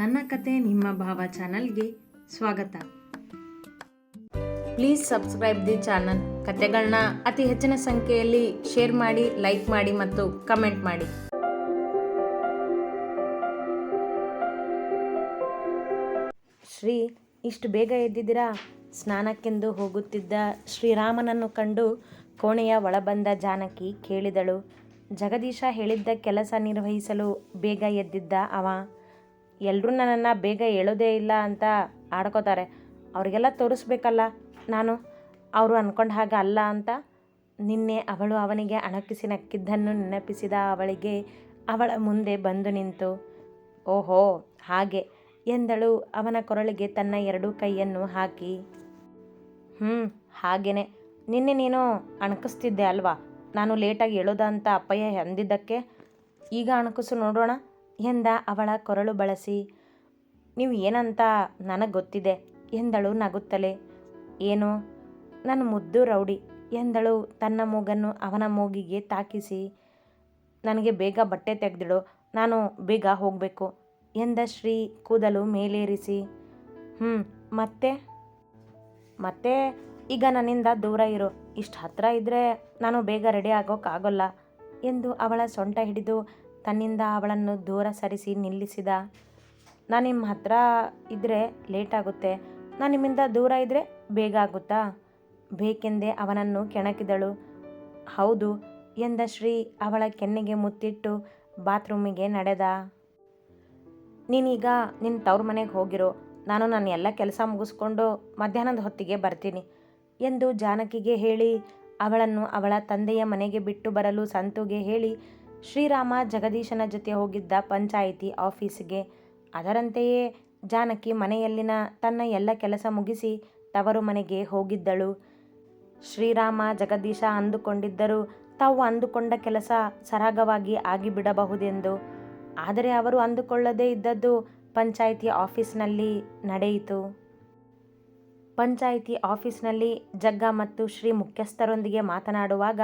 ನನ್ನ ಕತೆ ನಿಮ್ಮ ಭಾವ ಚಾನಲ್ಗೆ ಸ್ವಾಗತ. Please subscribe the channel. ಕತೆಗಳನ್ನ ಅತಿ ಹೆಚ್ಚಿನ ಸಂಖ್ಯೆಯಲ್ಲಿ ಶೇರ್ ಮಾಡಿ, ಲೈಕ್ ಮಾಡಿ ಮತ್ತು ಕಮೆಂಟ್ ಮಾಡಿ. ಶ್ರೀ, ಇಷ್ಟು ಬೇಗ ಎದ್ದಿದ್ದೀರಾ? ಸ್ನಾನಕ್ಕೆಂದು ಹೋಗುತ್ತಿದ್ದ ಶ್ರೀರಾಮನನ್ನು ಕಂಡು ಕೋಣೆಯ ಒಳಬಂದ ಜಾನಕಿ ಕೇಳಿದಳು. ಜಗದೀಶ ಹೇಳಿದ್ದ ಕೆಲಸ ನಿರ್ವಹಿಸಲು ಬೇಗ ಎದ್ದಿದ್ದ ಅವ. ಎಲ್ಲರೂ ನನ್ನನ್ನು ಬೇಗ ಹೇಳೋದೇ ಇಲ್ಲ ಅಂತ ಆಡ್ಕೋತಾರೆ. ಅವರಿಗೆಲ್ಲ ತೋರಿಸ್ಬೇಕಲ್ಲ ನಾನು? ಅವರು ಅಂದ್ಕೊಂಡ ಹಾಗೆ ಅಲ್ಲ ಅಂತ? ನಿನ್ನೆ ಅವಳು ಅವನಿಗೆ ಅಣಕಿಸಿ ನಕ್ಕಿದ್ದನ್ನು ನೆನಪಿಸಿದ ಅವಳಿಗೆ ಅವಳ ಮುಂದೆ ಬಂದು ನಿಂತು, ಓಹೋ, ಹಾಗೆ, ಎಂದಳು ಅವನ ಕೊರಳಿಗೆ ತನ್ನ ಎರಡೂ ಕೈಯನ್ನು ಹಾಕಿ. ಹ್ಞೂ ಹಾಗೇನೆ. ನಿನ್ನೆ ನೀನು ಅಣಕಿಸ್ತಿದ್ದೆ ಅಲ್ವಾ? ನಾನು ಲೇಟಾಗಿ ಹೇಳೋದ ಅಂತ ಅಪ್ಪಯ್ಯ ಅಂದಿದ್ದಕ್ಕೆ, ಈಗ ಅಣಕಿಸು ನೋಡೋಣ. ಎಂದ ಅವಳ ಕೊರಳು ಬಳಸಿ, ನೀವು ಏನಂತ ನನಗೆ ಗೊತ್ತಿದೆ? ಎಂದಳು ನಗುತ್ತಲೇ. ಏನು? ನನ್ನ ಮುದ್ದು ರೌಡಿ, ಎಂದಳು ತನ್ನ ಮೂಗನ್ನು ಅವನ ಮೂಗಿಗೆ ತಾಕಿಸಿ. ನನಗೆ ಬೇಗ ಬಟ್ಟೆ ತೆಗೆದಿಡು, ನಾನು ಬೇಗ ಹೋಗಬೇಕು, ಎಂದ ಶ್ರೀ ಕೂದಲು ಮೇಲೇರಿಸಿ. ಹ್ಞೂ ಮತ್ತೆ? ಮತ್ತೆ? ಈಗ ನನ್ನಿಂದ ದೂರ ಇರು, ಇಷ್ಟು ಹತ್ತಿರ ಇದ್ದರೆ ನಾನು ಬೇಗ ರೆಡಿ ಆಗೋಕ್ಕಾಗೋಲ್ಲ ಎಂದು ಅವಳ ಸೊಂಟ ಹಿಡಿದು ತನ್ನಿಂದ ಅವಳನ್ನು ದೂರ ಸರಿಸಿ ನಿಲ್ಲಿಸಿದ, ನಾನು ನಿಮ್ಮ ಹತ್ರ ಇದ್ದರೆ ಲೇಟ್ ಆಗುತ್ತೆ. ನಾನು ನಿಮ್ಮಿಂದ ದೂರ ಇದ್ದರೆ ಬೇಗ ಆಗುತ್ತಾ ಬೇಕೆಂದೇ ಅವನನ್ನು ಕೆಣಕಿದಳು. ಹೌದು ಎಂದ ಶ್ರೀ ಅವಳ ಕೆನ್ನೆಗೆ ಮುತ್ತಿಟ್ಟು ಬಾತ್ರೂಮಿಗೆ ನಡೆದ. ನೀನೀಗ ನಿನ್ನ ತವ್ರ ಮನೆಗೆ ಹೋಗಿರೋ. ನಾನು ನನ್ನ ಎಲ್ಲ ಕೆಲಸ ಮುಗಿಸ್ಕೊಂಡು ಮಧ್ಯಾಹ್ನದ ಹೊತ್ತಿಗೆ ಬರ್ತೀನಿ ಎಂದು ಜಾನಕಿಗೆ ಹೇಳಿ, ಅವಳನ್ನು ಅವಳ ತಂದೆಯ ಮನೆಗೆ ಬಿಟ್ಟು ಬರಲು ಸಂತುಗೆ ಹೇಳಿ ಶ್ರೀರಾಮ ಜಗದೀಶನ ಜೊತೆ ಹೋಗಿದ್ದ ಪಂಚಾಯಿತಿ ಆಫೀಸಿಗೆ. ಅದರಂತೆಯೇ ಜಾನಕಿ ಮನೆಯಲ್ಲಿನ ತನ್ನ ಎಲ್ಲ ಕೆಲಸ ಮುಗಿಸಿ ತವರು ಮನೆಗೆ ಹೋಗಿದ್ದಳು. ಶ್ರೀರಾಮ ಜಗದೀಶ ಅಂದುಕೊಂಡಿದ್ದರು ತಾವು ಅಂದುಕೊಂಡ ಕೆಲಸ ಸರಾಗವಾಗಿ ಆಗಿಬಿಡಬಹುದೆಂದು. ಆದರೆ ಅವರು ಅಂದುಕೊಳ್ಳದೇ ಇದ್ದದ್ದು ಪಂಚಾಯಿತಿ ಆಫೀಸ್ನಲ್ಲಿ ನಡೆಯಿತು. ಪಂಚಾಯಿತಿ ಆಫೀಸ್ನಲ್ಲಿ ಜಗ್ಗ ಮತ್ತು ಶ್ರೀ ಮುಖ್ಯಸ್ಥರೊಂದಿಗೆ ಮಾತನಾಡುವಾಗ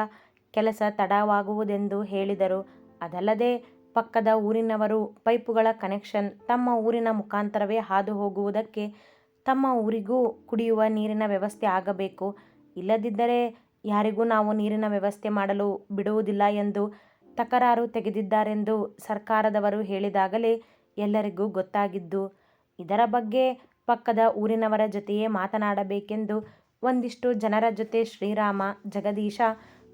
ಕೆಲಸ ತಡವಾಗುವುದೆಂದು ಹೇಳಿದರು. ಅದಲ್ಲದೆ, ಪಕ್ಕದ ಊರಿನವರು ಪೈಪುಗಳ ಕನೆಕ್ಷನ್ ತಮ್ಮ ಊರಿನ ಮುಖಾಂತರವೇ ಹಾದು ಹೋಗುವುದಕ್ಕೆ ತಮ್ಮ ಊರಿಗೂ ಕುಡಿಯುವ ನೀರಿನ ವ್ಯವಸ್ಥೆ ಆಗಬೇಕು. ಇಲ್ಲದಿದ್ದರೆ ಯಾರಿಗೂ ನಾವು ನೀರಿನ ವ್ಯವಸ್ಥೆ ಮಾಡಲು ಬಿಡುವುದಿಲ್ಲ ಎಂದು ತಕರಾರು ತೆಗೆದಿದ್ದಾರೆಂದು ಸರ್ಕಾರದವರು ಹೇಳಿದಾಗಲೇ ಎಲ್ಲರಿಗೂ ಗೊತ್ತಾಗಿದ್ದು, ಇದರ ಬಗ್ಗೆ ಪಕ್ಕದ ಊರಿನವರ ಜೊತೆಯೇ ಮಾತನಾಡಬೇಕೆಂದು ಒಂದಿಷ್ಟು ಜನರ ಜೊತೆ ಶ್ರೀರಾಮ, ಜಗದೀಶ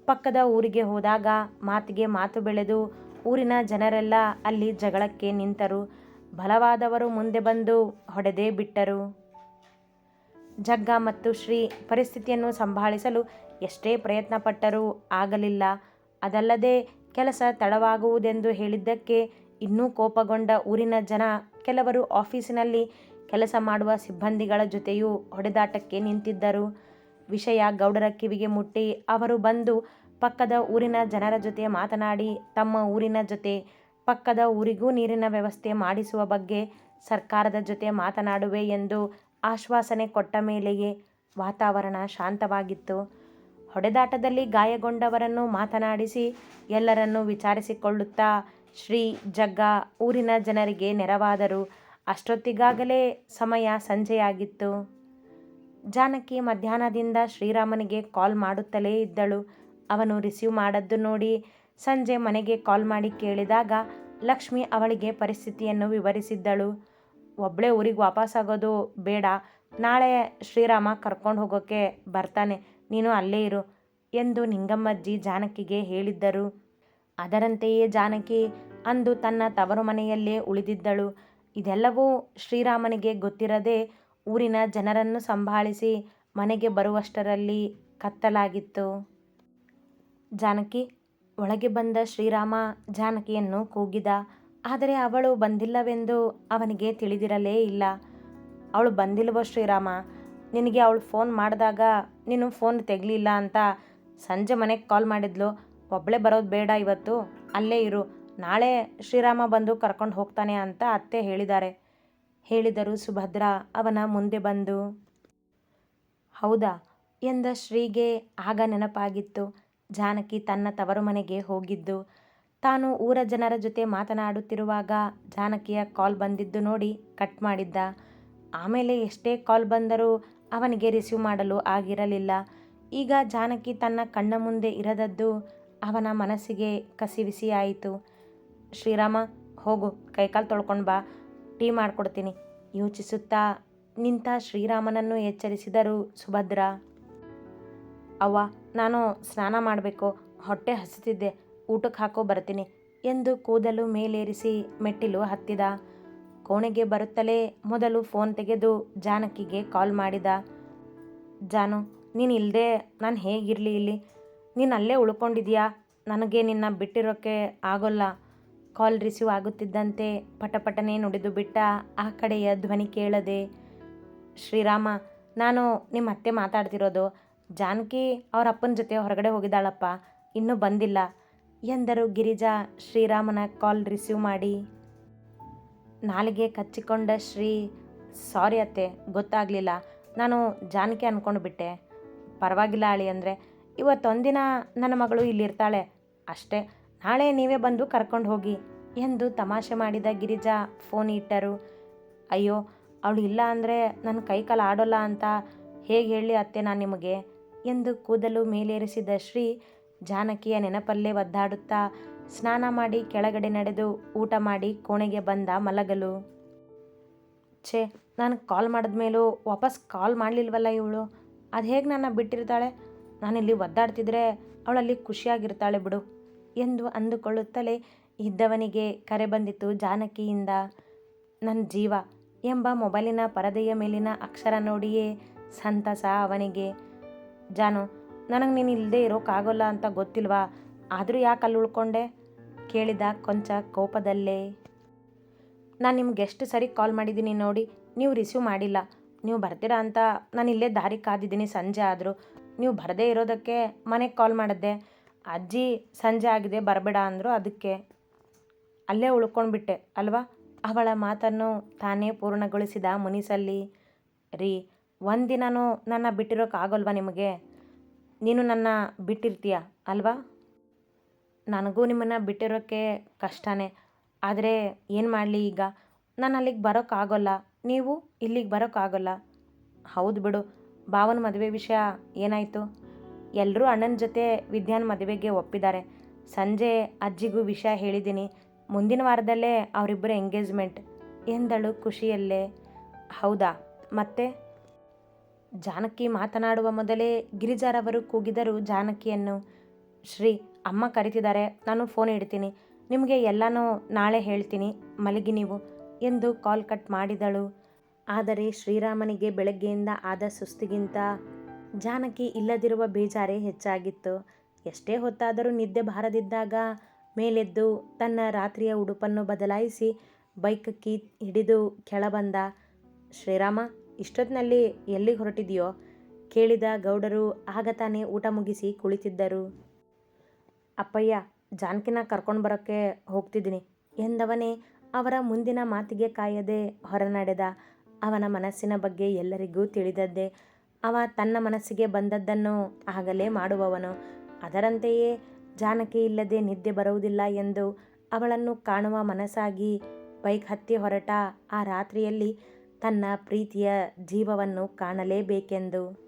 ಪಕ್ಕದ ಊರಿಗೆ ಹೋದಾಗ ಮಾತಿಗೆ ಮಾತು ಬೆಳೆದು ಊರಿನ ಜನರೆಲ್ಲ ಅಲ್ಲಿ ಜಗಳಕ್ಕೆ ನಿಂತರು. ಬಲವಾದವರು ಮುಂದೆ ಬಂದು ಹೊಡೆದೇ ಬಿಟ್ಟರು. ಜಗ್ಗ ಮತ್ತು ಶ್ರೀ ಪರಿಸ್ಥಿತಿಯನ್ನು ಸಂಭಾಳಿಸಲು ಎಷ್ಟೇ ಪ್ರಯತ್ನ ಪಟ್ಟರೂ ಆಗಲಿಲ್ಲ. ಅದಲ್ಲದೆ ಕೆಲಸ ತಡವಾಗುವುದೆಂದು ಹೇಳಿದ್ದಕ್ಕೆ ಇನ್ನೂ ಕೋಪಗೊಂಡ ಊರಿನ ಜನ ಕೆಲವರು ಆಫೀಸಿನಲ್ಲಿ ಕೆಲಸ ಮಾಡುವ ಸಿಬ್ಬಂದಿಗಳ ಜೊತೆಯೂ ಹೊಡೆದಾಟಕ್ಕೆ ನಿಂತಿದ್ದರು. ವಿಷಯ ಗೌಡರ ಕಿವಿಗೆ ಮುಟ್ಟಿ ಅವರು ಬಂದು ಪಕ್ಕದ ಊರಿನ ಜನರ ಜೊತೆ ಮಾತನಾಡಿ, ತಮ್ಮ ಊರಿನ ಜೊತೆ, ಪಕ್ಕದ ಊರಿಗೂ ನೀರಿನ ವ್ಯವಸ್ಥೆ ಮಾಡಿಸುವ ಬಗ್ಗೆ ಸರ್ಕಾರದ ಜೊತೆ ಮಾತನಾಡುವೆ ಎಂದು ಆಶ್ವಾಸನೆ ಕೊಟ್ಟ ಮೇಲೆಯೇ ವಾತಾವರಣ ಶಾಂತವಾಗಿತ್ತು. ಹೊಡೆದಾಟದಲ್ಲಿ ಗಾಯಗೊಂಡವರನ್ನು ಮಾತನಾಡಿಸಿ ಎಲ್ಲರನ್ನೂ ವಿಚಾರಿಸಿಕೊಳ್ಳುತ್ತಾ ಶ್ರೀ ಜಗ್ಗ ಊರಿನ ಜನರಿಗೆ ನೆರವಾದರು. ಅಷ್ಟೊತ್ತಿಗಾಗಲೇ ಸಮಯ ಸಂಜೆಯಾಗಿತ್ತು. ಜಾನಕಿ ಮಧ್ಯಾಹ್ನದಿಂದ ಶ್ರೀರಾಮನಿಗೆ ಕಾಲ್ ಮಾಡುತ್ತಲೇ ಇದ್ದಳು. ಅವನು ರಿಸೀವ್ ಮಾಡದ್ದು ನೋಡಿ ಸಂಜೆ ಮನೆಗೆ ಕಾಲ್ ಮಾಡಿ ಕೇಳಿದಾಗ ಲಕ್ಷ್ಮಿ ಅವಳಿಗೆ ಪರಿಸ್ಥಿತಿಯನ್ನು ವಿವರಿಸಿದ್ದಳು. ಒಬ್ಬಳೇ ಊರಿಗೆ ವಾಪಸ್ಸಾಗೋದು ಬೇಡ. ನಾಳೆ ಶ್ರೀರಾಮ ಕರ್ಕೊಂಡು ಹೋಗೋಕ್ಕೆ ಬರ್ತಾನೆ. ನೀನು ಅಲ್ಲೇ ಇರು ಎಂದು ನಿಂಗಮ್ಮಜ್ಜಿ ಜಾನಕಿಗೆ ಹೇಳಿದ್ದರು. ಅದರಂತೆಯೇ ಜಾನಕಿ ಅಂದು ತನ್ನ ತವರು ಮನೆಯಲ್ಲೇ ಉಳಿದಿದ್ದಳು. ಇದೆಲ್ಲವೂ ಶ್ರೀರಾಮನಿಗೆ ಗೊತ್ತಿರದೆ ಊರಿನ ಜನರನ್ನು ಸಂಭಾಳಿಸಿ ಮನೆಗೆ ಬರುವಷ್ಟರಲ್ಲಿ ಕತ್ತಲಾಗಿತ್ತು. ಜಾನಕಿ ಒಳಗೆ ಬಂದ ಶ್ರೀರಾಮ ಜಾನಕಿಯನ್ನು ಕೂಗಿದ. ಆದರೆ ಅವಳು ಬಂದಿಲ್ಲವೆಂದು ಅವನಿಗೆ ತಿಳಿದಿರಲೇ ಇಲ್ಲ. ಅವಳು ಬಂದಿಲ್ವೋ ಶ್ರೀರಾಮ? ನಿನಗೆ ಅವಳು ಫೋನ್ ಮಾಡಿದಾಗ ನೀನು ಫೋನ್ ತೆಗಲಿಲ್ಲ ಅಂತ ಸಂಜೆ ಮನೆಗೆ ಕಾಲ್ ಮಾಡಿದ್ಲು. ಒಬ್ಬಳೇ ಬರೋದು ಬೇಡ ಇವತ್ತು. ಅಲ್ಲೇ ಇರು. ನಾಳೆ ಶ್ರೀರಾಮ ಬಂದು ಕರ್ಕೊಂಡು ಹೋಗ್ತಾನೆ ಅಂತ ಅತ್ತೆ ಹೇಳಿದ್ದಾರೆ. ಹೇಳಿದರು ಸುಭದ್ರ. ಅವನ ಮುಂದೆ ಬಂದು, ಹೌದಾ ಎಂದ ಶ್ರೀಗೆ ಆಗ ನೆನಪಾಗಿತ್ತು. ಜಾನಕಿ ತನ್ನ ತವರು ಮನೆಗೆ ಹೋಗಿದ್ದು. ತಾನು ಊರ ಜನರ ಜೊತೆ ಮಾತನಾಡುತ್ತಿರುವಾಗ ಜಾನಕಿಯ ಕಾಲ್ ಬಂದಿದ್ದು ನೋಡಿ ಕಟ್ ಮಾಡಿದ್ದ. ಆಮೇಲೆ ಎಷ್ಟೇ ಕಾಲ್ ಬಂದರೂ ಅವನಿಗೆ ರಿಸೀವ್ ಮಾಡಲು ಆಗಿರಲಿಲ್ಲ. ಈಗ ಜಾನಕಿ ತನ್ನ ಕಣ್ಣ ಮುಂದೆ ಇರದದ್ದು ಅವನ ಮನಸ್ಸಿಗೆ ಕಸಿವಿಸಿಯಾಯಿತು. ಶ್ರೀರಾಮ, ಹೋಗು, ಕೈಕಾಲು ತೊಳ್ಕೊಂಡು ಬಾ. ಟೀ ಮಾಡಿಕೊಡ್ತೀನಿ. ಯೋಚಿಸುತ್ತಾ ನಿಂತ ಶ್ರೀರಾಮನನ್ನು ಎಚ್ಚರಿಸಿದರು ಸುಭದ್ರ. ಅವ್ವ, ನಾನು ಸ್ನಾನ ಮಾಡಬೇಕು. ಹೊಟ್ಟೆ ಹಸಿತಿದ್ದೆ. ಊಟಕ್ಕೆ ಹಾಕೋ ಬರ್ತೀನಿ ಎಂದು ಕೂದಲು ಮೇಲೇರಿಸಿ ಮೆಟ್ಟಿಲು ಹತ್ತಿದ. ಕೋಣೆಗೆ ಬರುತ್ತಲೇ ಮೊದಲು ಫೋನ್ ತೆಗೆದು ಜಾನಕಿಗೆ ಕಾಲ್ ಮಾಡಿದ. ಜಾನು, ನೀನು ಇಲ್ಲದೆ ನಾನು ಹೇಗಿರಲಿ ಇಲ್ಲಿ? ನೀನು ಅಲ್ಲೇ ಉಳ್ಕೊಂಡಿದ್ಯಾ? ನನಗೆ ನಿನ್ನ ಬಿಟ್ಟಿರೋಕ್ಕೆ ಆಗೋಲ್ಲ. ಕಾಲ್ ರಿಸೀವ್ ಆಗುತ್ತಿದ್ದಂತೆ ಪಟಪಟನೆ ನುಡಿದು ಬಿಟ್ಟ ಆ ಕಡೆಯ ಧ್ವನಿ ಕೇಳದೆ, ಶ್ರೀರಾಮ, ನಾನು ನಿಮ್ಮ ಅತ್ತೆ ಮಾತಾಡ್ತಿರೋದು. ಜಾನಕಿ ಅವ್ರ ಅಪ್ಪನ ಜೊತೆ ಹೊರಗಡೆ ಹೋಗಿದ್ದಾಳಪ್ಪ. ಇನ್ನೂ ಬಂದಿಲ್ಲ. ಎಂದರು ಗಿರಿಜಾ ಶ್ರೀರಾಮನ ಕಾಲ್ ರಿಸೀವ್ ಮಾಡಿ. ನಾಲಿಗೆ ಕಚ್ಚಿಕೊಂಡ ಶ್ರೀ, ಸಾರಿ ಅತ್ತೆ, ಗೊತ್ತಾಗಲಿಲ್ಲ. ನಾನು ಜಾನಕಿ ಅಂದ್ಕೊಂಡು ಬಿಟ್ಟೆ. ಪರವಾಗಿಲ್ಲ ಅಳಿ ಅಂದರೆ. ಇವತ್ತೊಂದಿನ ನನ್ನ ಮಗಳು ಇಲ್ಲಿರ್ತಾಳೆ. ಅಷ್ಟೇ. ನಾಳೆ ನೀವೇ ಬಂದು ಕರ್ಕೊಂಡು ಹೋಗಿ ಎಂದು ತಮಾಷೆ ಮಾಡಿದ ಗಿರಿಜಾ ಫೋನ್ ಇಟ್ಟರು. ಅಯ್ಯೋ, ಅವಳು ಇಲ್ಲ ಅಂದರೆ ನನ್ನ ಕೈಕಾಲು ಆಡೋಲ್ಲ ಅಂತ ಹೇಗೆ ಹೇಳಿ ಅತ್ತೆ ನಾನು ನಿಮಗೆ? ಎಂದು ಕೂದಲು ಮೇಲೇರಿಸಿದ ಶ್ರೀ ಜಾನಕಿಯ ನೆನಪಲ್ಲೇ ಒದ್ದಾಡುತ್ತಾ ಸ್ನಾನ ಮಾಡಿ ಕೆಳಗಡೆ ನಡೆದು ಊಟ ಮಾಡಿ ಕೋಣೆಗೆ ಬಂದ ಮಲಗಲು. ಛೇ, ನಾನು ಕಾಲ್ ಮಾಡಿದ ಮೇಲೂ ವಾಪಸ್ ಕಾಲ್ ಮಾಡಲಿಲ್ವಲ್ಲ ಇವಳು? ಅದು ಹೇಗೆ ನನ್ನ ಬಿಟ್ಟಿರ್ತಾಳೆ? ನಾನಿಲ್ಲಿ ಒದ್ದಾಡ್ತಿದ್ರೆ ಅವಳಲ್ಲಿ ಖುಷಿಯಾಗಿರ್ತಾಳೆ ಬಿಡು. ಎಂದು ಅಂದುಕೊಳ್ಳುತ್ತಲೇ ಇದ್ದವನಿಗೆ ಕರೆ ಬಂದಿತು, ಜಾನಕಿಯಿಂದ ನನ್ನ ಜೀವ ಎಂಬ ಮೊಬೈಲಿನ ಪರದೆಯ ಮೇಲಿನ ಅಕ್ಷರ ನೋಡಿಯೇ ಸಂತಸ ಅವನಿಗೆ. ಜಾನು, ನನಗೆ ನೀನು ಇಲ್ಲದೆ ಇರೋಕ್ಕಾಗೋಲ್ಲ ಅಂತ ಗೊತ್ತಿಲ್ವಾ? ಆದರೂ ಯಾಕೆ ಅಲ್ಲಿ ಉಳ್ಕೊಂಡೆ? ಕೇಳಿದ ಕೊಂಚ ಕೋಪದಲ್ಲೇ. ನಾನು ನಿಮ್ಗೆ ಎಷ್ಟು ಸರಿ ಕಾಲ್ ಮಾಡಿದ್ದೀನಿ ನೋಡಿ, ನೀವು ರಿಸೀವ್ ಮಾಡಿಲ್ಲ. ನೀವು ಬರ್ತೀರಾ ಅಂತ ನಾನು ಇಲ್ಲೇ ದಾರಿ ಕಾದಿದ್ದೀನಿ ಸಂಜೆ ಆದರೂ. ನೀವು ಬರದೇ ಇರೋದಕ್ಕೆ ಮನೆಗೆ ಕಾಲ್ ಮಾಡಿದ್ದೆ ಅಜ್ಜಿ ಸಂಜೆ ಆಗಿದೆ, ಬರಬೇಡ ಅಂದರು ಅದಕ್ಕೆ ಅಲ್ಲೇ ಉಳ್ಕೊಂಡ್ಬಿಟ್ಟೆ. ಅಲ್ವಾ? ಅವಳ ಮಾತನ್ನು ತಾನೇ ಪೂರ್ಣಗೊಳಿಸಿದ ಮುನಿಸಲ್ಲಿ, ರೀ, ಒಂದಿನನೂ ನನ್ನ ಬಿಟ್ಟಿರೋಕ್ಕಾಗಲ್ವಾ ನಿಮಗೆ? ನೀನು ನನ್ನ ಬಿಟ್ಟಿರ್ತೀಯ, ಅಲ್ವಾ? ನನಗೂ ನಿಮ್ಮನ್ನು ಬಿಟ್ಟಿರೋಕ್ಕೆ ಕಷ್ಟನೇ. ಆದರೆ ಏನು ಮಾಡಲಿ ಈಗ? ನಾನು ಅಲ್ಲಿಗೆ ಬರೋಕ್ಕಾಗೋಲ್ಲ. ನೀವು ಇಲ್ಲಿಗೆ ಬರೋಕ್ಕಾಗೋಲ್ಲ. ಹೌದು ಬಿಡು, ಭಾವನ ಮದುವೆ ವಿಷಯ ಏನಾಯಿತು? ಎಲ್ಲರೂ ಅಣ್ಣನ ಜೊತೆ ವಿದ್ಯಾನ್ ಮದುವೆಗೆ ಒಪ್ಪಿದ್ದಾರೆ. ಸಂಜೆ ಅಜ್ಜಿಗೂ ವಿಷಯ ಹೇಳಿದ್ದೀನಿ. ಮುಂದಿನ ವಾರದಲ್ಲೇ ಅವರಿಬ್ಬರ ಎಂಗೇಜ್ಮೆಂಟ್ ಎಂದಳು ಖುಷಿಯಲ್ಲೇ. ಹೌದಾ? ಮತ್ತೆ? ಜಾನಕಿ ಮಾತನಾಡುವ ಮೊದಲೇ ಗಿರಿಜಾರವರು ಕೂಗಿದರು ಜಾನಕಿಯನ್ನು. ಶ್ರೀ, ಅಮ್ಮ ಕರಿತಿದ್ದಾರೆ. ನಾನು ಫೋನ್ ಇಡ್ತೀನಿ. ನಿಮಗೆ ಎಲ್ಲನೂ ನಾಳೆ ಹೇಳ್ತೀನಿ. ಮಲಗಿ ನೀವು ಎಂದು ಕಾಲ್ ಕಟ್ ಮಾಡಿದಳು. ಆದರೆ ಶ್ರೀರಾಮನಿಗೆ ಬೆಳಗ್ಗೆಯಿಂದ ಆದ ಸುಸ್ತಿಗಿಂತ ಜಾನಕಿ ಇಲ್ಲದಿರುವ ಬೇಜಾರೇ ಹೆಚ್ಚಾಗಿತ್ತು. ಎಷ್ಟೇ ಹೊತ್ತಾದರೂ ನಿದ್ದೆ ಬಾರದಿದ್ದಾಗ ಮೇಲೆದ್ದು ತನ್ನ ರಾತ್ರಿಯ ಉಡುಪನ್ನು ಬದಲಾಯಿಸಿ ಬೈಕ್ ಕೀ ಹಿಡಿದು ಕೆಳಬಂದ, ಶ್ರೀರಾಮ, ಇಷ್ಟೊತ್ತಿನಲ್ಲಿ ಎಲ್ಲಿಗೆ ಹೊರಟಿದೆಯೋ? ಕೇಳಿದ ಗೌಡರು ಆಗ ತಾನೇ ಊಟ ಮುಗಿಸಿ ಕುಳಿತಿದ್ದರು. ಅಪ್ಪಯ್ಯ, ಜಾನಕಿನ ಕರ್ಕೊಂಡು ಬರೋಕ್ಕೆ ಹೋಗ್ತಿದ್ದೀನಿ ಎಂದವನೇ ಅವರ ಮುಂದಿನ ಮಾತಿಗೆ ಕಾಯದೆ ಹೊರನಡೆದ. ಅವನ ಮನಸ್ಸಿನ ಬಗ್ಗೆ ಎಲ್ಲರಿಗೂ ತಿಳಿದದ್ದೇ ಅವ ತನ್ನ ಮನಸ್ಸಿಗೆ ಬಂದದ್ದನ್ನು ಆಗಲೇ ಮಾಡುವವನು. ಅದರಂತೆಯೇ ಜಾನಕಿ ಇಲ್ಲದೆ ನಿದ್ದೆ ಬರುವುದಿಲ್ಲ ಎಂದು ಅವಳನ್ನು ಕಾಣುವ ಮನಸ್ಸಾಗಿ ಬೈಕ್ ಹತ್ತಿ ಹೊರಟ ಆ ರಾತ್ರಿಯಲ್ಲಿ ತನ್ನ ಪ್ರೀತಿಯ ಜೀವವನ್ನು ಕಾಣಲೇಬೇಕೆಂದು.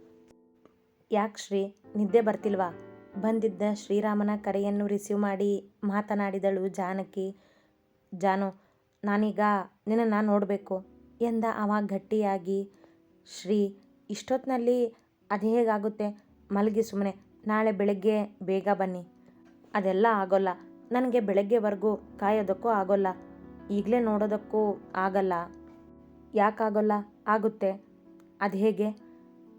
ಯಾಕೆ ಶ್ರೀ? ನಿದ್ದೆ ಬರ್ತಿಲ್ವಾ? ಬಂದಿದ್ದ ಶ್ರೀರಾಮನ ಕರೆಯನ್ನು ರಿಸೀವ್ ಮಾಡಿ ಮಾತನಾಡಿದಳು ಜಾನಕಿ. ಜಾನು, ನಾನೀಗ ನಿನ್ನನ್ನು ನೋಡಬೇಕು ಎಂದ ಅವ ಗಟ್ಟಿಯಾಗಿ. ಶ್ರೀ ಇಷ್ಟೊತ್ತಿನಲ್ಲಿ ಅದು ಹೇಗಾಗುತ್ತೆ? ಮಲಗಿ ಸುಮ್ಮನೆ ನಾಳೆ ಬೆಳಗ್ಗೆ ಬೇಗ ಬನ್ನಿ. ಅದೆಲ್ಲ ಆಗೋಲ್ಲ. ನನಗೆ ಬೆಳಗ್ಗೆವರೆಗೂ ಕಾಯೋದಕ್ಕೂ ಆಗೋಲ್ಲ. ಈಗಲೇ ನೋಡೋದಕ್ಕೂ ಆಗಲ್ಲ. ಯಾಕಾಗೋಲ್ಲ? ಆಗುತ್ತೆ. ಅದು ಹೇಗೆ?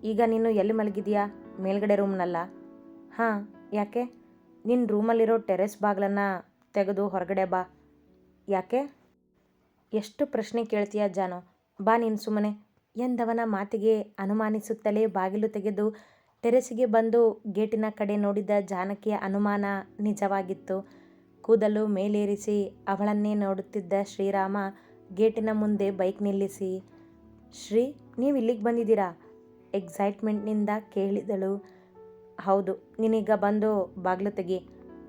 ಈಗ ನೀನು ಎಲ್ಲಿ ಮಲಗಿದೀಯಾ ಮೇಲ್ಗಡೆ ರೂಮ್ನಲ್ಲ? ಹಾಂ, ಯಾಕೆ? ನಿನ್ನ ರೂಮಲ್ಲಿರೋ ಟೆರೆಸ್ ಬಾಗ್ಲನ್ನು ತೆಗೆದು ಹೊರಗಡೆ ಬಾ. ಯಾಕೆ? ಎಷ್ಟು ಪ್ರಶ್ನೆ ಕೇಳ್ತೀಯ ಜಾನು? ಬಾ ನೀನು ಸುಮ್ಮನೆ ಎಂದವನ ಮಾತಿಗೆ ಅನುಮಾನಿಸುತ್ತಲೇ ಬಾಗಿಲು ತೆಗೆದು ಟೆರೆಸಿಗೆ ಬಂದು ಗೇಟಿನ ಕಡೆ ನೋಡಿದ ಜಾನಕಿಯ ಅನುಮಾನ ನಿಜವಾಗಿತ್ತು. ಕೂದಲು ಮೇಲೇರಿಸಿ ಅವಳನ್ನೇ ನೋಡುತ್ತಿದ್ದ ಶ್ರೀರಾಮ ಗೇಟಿನ ಮುಂದೆ ಬೈಕ್ ನಿಲ್ಲಿಸಿ, ಶ್ರೀ, ನೀವು ಇಲ್ಲಿಗೆ ಬಂದಿದ್ದೀರಾ? ಎಕ್ಸೈಟ್ಮೆಂಟ್ನಿಂದ ಕೇಳಿದಳು. ಹೌದು, ನೀನೀಗ ಬಂದು ಬಾಗಿಲು ತೆಗಿ.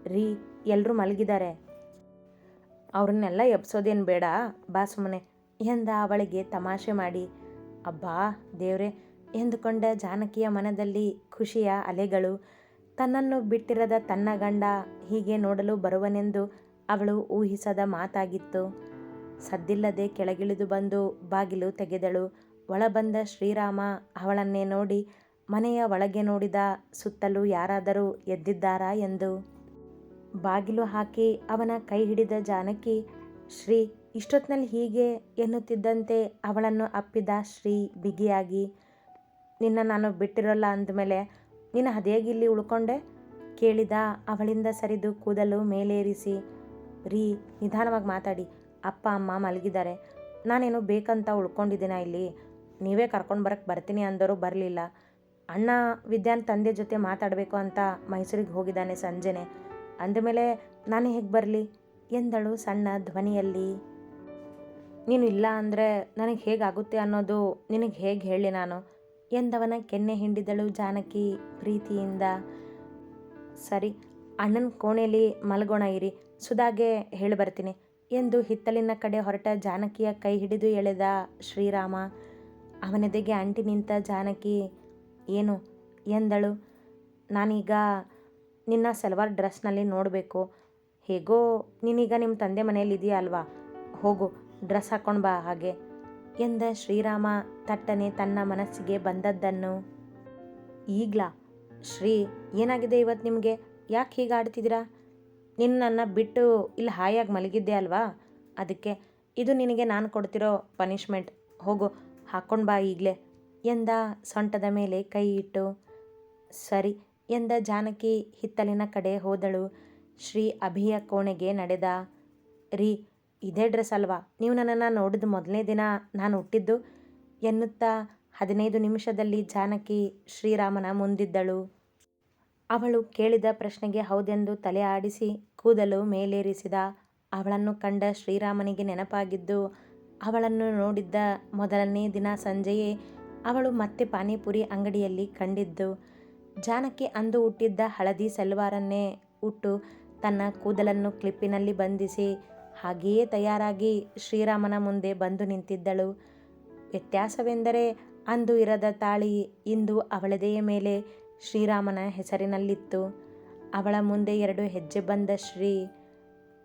ರೀ ಎಲ್ಲರೂ ಮಲಗಿದ್ದಾರೆ ಅವ್ರನ್ನೆಲ್ಲ ಎಬ್ಸೋದೇನು ಬೇಡ, ಬಾ ಸುಮ್ಮನೆ ಎಂದ ಅವಳಿಗೆ ತಮಾಷೆ ಮಾಡಿ. ಅಬ್ಬಾ, ದೇವ್ರೆ, ಎಂದುಕೊಂಡ ಜಾನಕಿಯ ಮನದಲ್ಲಿ ಖುಷಿಯ ಅಲೆಗಳು. ತನ್ನನ್ನು ಬಿಟ್ಟಿರದ ತನ್ನ ಗಂಡ ಹೀಗೆ ನೋಡಲು ಬರುವನೆಂದು ಅವಳು ಊಹಿಸದ ಮಾತಾಗಿತ್ತು. ಸದ್ದಿಲ್ಲದೆ ಕೆಳಗಿಳಿದು ಬಂದು ಬಾಗಿಲು ತೆಗೆದಳು. ಒಳಬಂದ ಶ್ರೀರಾಮ ಅವಳನ್ನೇ ನೋಡಿ ಮನೆಯ ಒಳಗೆ ನೋಡಿದ ಸುತ್ತಲೂ ಯಾರಾದರೂ ಎದ್ದಿದ್ದಾರಾ ಎಂದು. ಬಾಗಿಲು ಹಾಕಿ ಅವನ ಕೈ ಹಿಡಿದ ಜಾನಕಿ, ಶ್ರೀ ಇಷ್ಟೊತ್ತಿನಲ್ಲಿ ಹೀಗೆ ಎನ್ನುತ್ತಿದ್ದಂತೆ ಅವಳನ್ನು ಅಪ್ಪಿದ ಶ್ರೀ ಬಿಗಿಯಾಗಿ, ನಿನ್ನ ನಾನು ಬಿಟ್ಟಿರೋಲ್ಲ ಅಂದಮೇಲೆ ನೀನು ಅದೇಗೆ ಇಲ್ಲಿ ಉಳ್ಕೊಂಡೆ? ಕೇಳಿದ ಅವಳಿಂದ ಸರಿದು ಕೂದಲು ಮೇಲೇರಿಸಿ, ರೀ, ನಿಧಾನವಾಗಿ ಮಾತಾಡಿ. ಅಪ್ಪ, ಅಮ್ಮ ಮಲಗಿದ್ದಾರೆ. ನಾನೇನು ಬೇಕಂತ ಉಳ್ಕೊಂಡಿದ್ದೀನ ಇಲ್ಲಿ? ನೀವೇ ಕರ್ಕೊಂಡು ಬರಕ್ಕೆ ಬರ್ತೀನಿ ಅಂದರು ಬರಲಿಲ್ಲ. ಅಣ್ಣ ವಿದ್ಯಾನ್ ತಂದೆ ಜೊತೆ ಮಾತಾಡಬೇಕು ಅಂತ ಮೈಸೂರಿಗೆ ಹೋಗಿದ್ದಾನೆ ಸಂಜೆನೆ. ಅಂದಮೇಲೆ ನಾನು ಹೇಗೆ ಬರಲಿ? ಎಂದಳು ಸಣ್ಣ ಧ್ವನಿಯಲ್ಲಿ. ನೀನು ಇಲ್ಲ ಅಂದರೆ ನನಗೆ ಹೇಗಾಗುತ್ತೆ ಅನ್ನೋದು ನಿನಗೆ ಹೇಗೆ ಹೇಳಿ ನಾನು? ಎಂದವನ ಕೆನ್ನೆ ಹಿಂಡಿದಳು ಜಾನಕಿ ಪ್ರೀತಿಯಿಂದ. ಸರಿ, ಅಣ್ಣನ ಕೋಣೆಯಲ್ಲಿ ಮಲಗೋಣ ಇರಿ, ಸುಧಾಗೆ ಹೇಳಿ ಬರ್ತೀನಿ ಎಂದು ಹಿತ್ತಲಿನ ಕಡೆ ಹೊರಟ ಜಾನಕಿಯ ಕೈ ಹಿಡಿದು ಎಳೆದ ಶ್ರೀರಾಮ. ಅವನೆದೆಗೆ ಅಂಟಿ ನಿಂತ ಜಾನಕಿ, ಏನು ಎಂದಳು? ನಾನೀಗ ನಿನ್ನ ಸಲ್ವಾರ್ ಡ್ರೆಸ್ನಲ್ಲಿ ನೋಡಬೇಕು. ಹೇಗೋ, ನೀನೀಗ ನಿಮ್ಮ ತಂದೆ ಮನೆಯಲ್ಲಿ ಇದೆಯಾ ಅಲ್ವಾ? ಹೋಗು. ಡ್ರೆಸ್ ಹಾಕ್ಕೊಂಡು ಬಾ ಹಾಗೆ ಎಂದ ಶ್ರೀರಾಮ ತಟ್ಟನೆ ತನ್ನ ಮನಸ್ಸಿಗೆ ಬಂದದ್ದನ್ನು. ಈಗ್ಲಾ, ಶ್ರೀ, ಏನಾಗಿದೆ ಇವತ್ತು ನಿಮಗೆ? ಯಾಕೆ ಹೀಗೆ ಆಡ್ತಿದ್ದೀರಾ? ನಿನ್ನನ್ನು ಬಿಟ್ಟು ಇಲ್ಲಿ ಹಾಯಾಗಿ ಮಲಗಿದ್ದೆ ಅಲ್ವಾ? ಅದಕ್ಕೆ ಇದು ನಿನಗೆ ನಾನು ಕೊಡ್ತಿರೋ ಪನಿಷ್ಮೆಂಟ್. ಹೋಗು ಹಾಕ್ಕೊಂಡು ಬಾ ಈಗಲೇ ಎಂದ ಸೊಂಟದ ಮೇಲೆ ಕೈ ಇಟ್ಟು. ಸರಿ ಎಂದ ಜಾನಕಿ ಹಿತ್ತಲಿನ ಕಡೆ ಹೋದಳು. ಶ್ರೀ ಅಭಿಯ ಕೋಣೆಗೆ ನಡೆದ. ರೀ ಇದೇ ಡ್ರೆಸ್ ಅಲ್ವಾ? ನೀವು ನನ್ನನ್ನು ನೋಡಿದ ಮೊದಲನೇ ದಿನ ನಾನು ಹುಟ್ಟಿದ್ದು ಎನ್ನುತ್ತಾ ಹದಿನೈದು ನಿಮಿಷದಲ್ಲಿ ಜಾನಕಿ ಶ್ರೀರಾಮನ ಮುಂದಿದ್ದಳು. ಅವಳು ಕೇಳಿದ ಪ್ರಶ್ನೆಗೆ ಹೌದೆಂದು ತಲೆ ಆಡಿಸಿ ಕೂದಲು ಮೇಲೇರಿಸಿದ ಅವಳನ್ನು ಕಂಡ ಶ್ರೀರಾಮನಿಗೆ ನೆನಪಾಗಿದ್ದು ಅವಳನ್ನು ನೋಡಿದ್ದ ಮೊದಲನೇ ದಿನ ಸಂಜೆಯೇ ಅವಳು ಮತ್ತೆ ಪಾನಿಪುರಿ ಅಂಗಡಿಯಲ್ಲಿ ಕಂಡಿದ್ದು. ಜಾನಕಿ ಅಂದು ಹುಟ್ಟಿದ್ದ ಹಳದಿ ಸಲ್ವಾರನ್ನೇ ಉಟ್ಟು ತನ್ನ ಕೂದಲನ್ನು ಕ್ಲಿಪ್ಪಿನಲ್ಲಿ ಬಂಧಿಸಿ ಹಾಗೆಯೇ ತಯಾರಾಗಿ ಶ್ರೀರಾಮನ ಮುಂದೆ ಬಂದು ನಿಂತಿದ್ದಳು. ವ್ಯತ್ಯಾಸವೆಂದರೆ ಅಂದು ಇರದ ತಾಳಿ ಇಂದು ಅವಳದೆಯ ಮೇಲೆ ಶ್ರೀರಾಮನ ಹೆಸರಿನಲ್ಲಿತ್ತು. ಅವಳ ಮುಂದೆ ಎರಡು ಹೆಜ್ಜೆ ಬಂದ ಶ್ರೀ,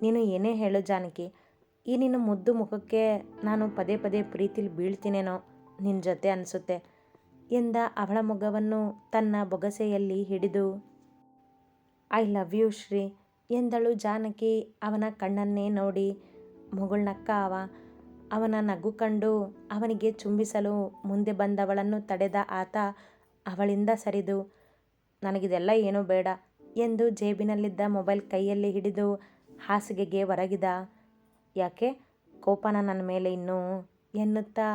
ನೀನು ಏನೇ ಹೇಳು ಜಾನಕಿ, ಈ ನಿನ್ನ ಮುದ್ದು ಮುಖಕ್ಕೆ ನಾನು ಪದೇ ಪದೇ ಪ್ರೀತಿಲಿ ಬೀಳ್ತೀನೇನೋ ನಿನ್ನ ಜೊತೆ ಅನಿಸುತ್ತೆ ಎಂದ ಅವಳ ಮುಖವನ್ನು ತನ್ನ ಬೊಗಸೆಯಲ್ಲಿ ಹಿಡಿದು. ಐ ಲವ್ ಯು ಶ್ರೀ ಎಂದಳು ಜಾನಕಿ, ಅವನ ಕಣ್ಣನ್ನೇ ನೋಡಿ. ಮುಗುಳ್ನಕ್ಕ ಅವ. ಅವನ ನಗು ಕಂಡು ಅವನಿಗೆ ಚುಂಬಿಸಲು ಮುಂದೆ ಬಂದವಳನ್ನು ತಡೆದ ಆತ ಅವಳಿಂದ ಸರಿದು, ನನಗಿದೆಲ್ಲ ಏನೂ ಬೇಡ ಎಂದು ಜೇಬಿನಲ್ಲಿದ್ದ ಮೊಬೈಲ್ ಕೈಯಲ್ಲಿ ಹಿಡಿದು ಹಾಸಿಗೆಗೆ ಹೊರಗಿದ ಯಾಕೆ? ಕೋಪನ ನನ್ನ ಮೇಲೆ ಇನ್ನೂ ಎನ್ನುತ್ತಾ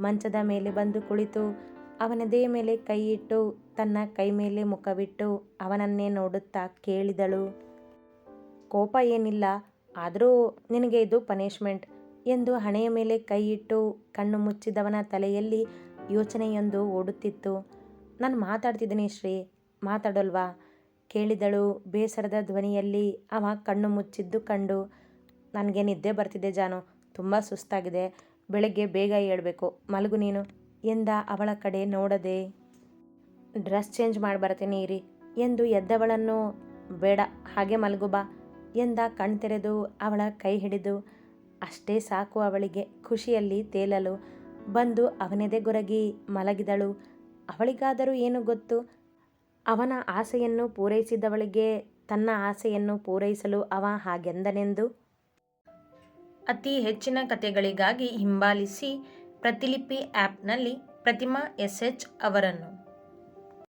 ಮಂಚದ ಮೇಲೆ ಬಂದು ಕುಳಿತು, ಅವನದೇ ಮೇಲೆ ಕೈ ಇಟ್ಟು ತನ್ನ ಕೈ ಮೇಲೆ ಮುಖವಿಟ್ಟು ಅವನನ್ನೇ ನೋಡುತ್ತಾ ಕೇಳಿದಳು. ಕೋಪ ಏನಿಲ್ಲ, ಆದರೂ ನಿನಗೆ ಇದು ಪನಿಷ್ಮೆಂಟ್ ಎಂದು ಹಣೆಯ ಮೇಲೆ ಕೈ ಇಟ್ಟು ಕಣ್ಣು ಮುಚ್ಚಿದವನ ತಲೆಯಲ್ಲಿ ಯೋಚನೆಯೊಂದು ಓಡುತ್ತಿತ್ತು. ನಾನು ಮಾತಾಡ್ತಿದ್ದೀನಿ ಶ್ರೀ, ಮಾತಾಡೋಲ್ವಾ? ಕೇಳಿದಳು ಬೇಸರದ ಧ್ವನಿಯಲ್ಲಿ ಅವ ಕಣ್ಣು ಮುಚ್ಚಿದ್ದು ಕಂಡು, ನನಗೆ ನಿದ್ದೆ ಬರ್ತಿದೆ ಜಾನು, ತುಂಬ ಸುಸ್ತಾಗಿದೆ, ಬೆಳಗ್ಗೆ ಬೇಗ ಏಳಬೇಕು, ಮಲಗು ನೀನು ಎಂದ ಅವಳ ಕಡೆ ನೋಡದೆ. ಡ್ರೆಸ್ ಚೇಂಜ್ ಮಾಡಿ ಬರ್ತೀನಿ ಇರಿ ಎಂದು ಎದ್ದವಳನ್ನು, ಬೇಡ, ಹಾಗೆ ಮಲಗು ಬಾ ಎಂದ ಕಣ್ತೆರೆದು ಅವಳ ಕೈ ಹಿಡಿದು, ಅಷ್ಟೇ ಸಾಕು ಅವಳಿಗೆ, ಖುಷಿಯಲ್ಲಿ ತೇಲಲು. ಬಂದು ಅವನೆದೆ ಗೊರಗಿ ಮಲಗಿದಳು. ಅವಳಿಗಾದರೂ ಏನು ಗೊತ್ತು? ಅವನ ಆಸೆಯನ್ನು ಪೂರೈಸಿದವಳಿಗೆ ತನ್ನ ಆಸೆಯನ್ನು ಪೂರೈಸಲು ಅವ ಹಾಗೆಂದನೆಂದು? ಅತಿ ಹೆಚ್ಚಿನ ಕಥೆಗಳಿಗಾಗಿ ಹಿಂಬಾಲಿಸಿ ಪ್ರತಿಲಿಪಿ ಆ್ಯಪ್ನಲ್ಲಿ ಪ್ರತಿಮಾ ಎಸ್ ಎಚ್ ಅವರನ್ನು.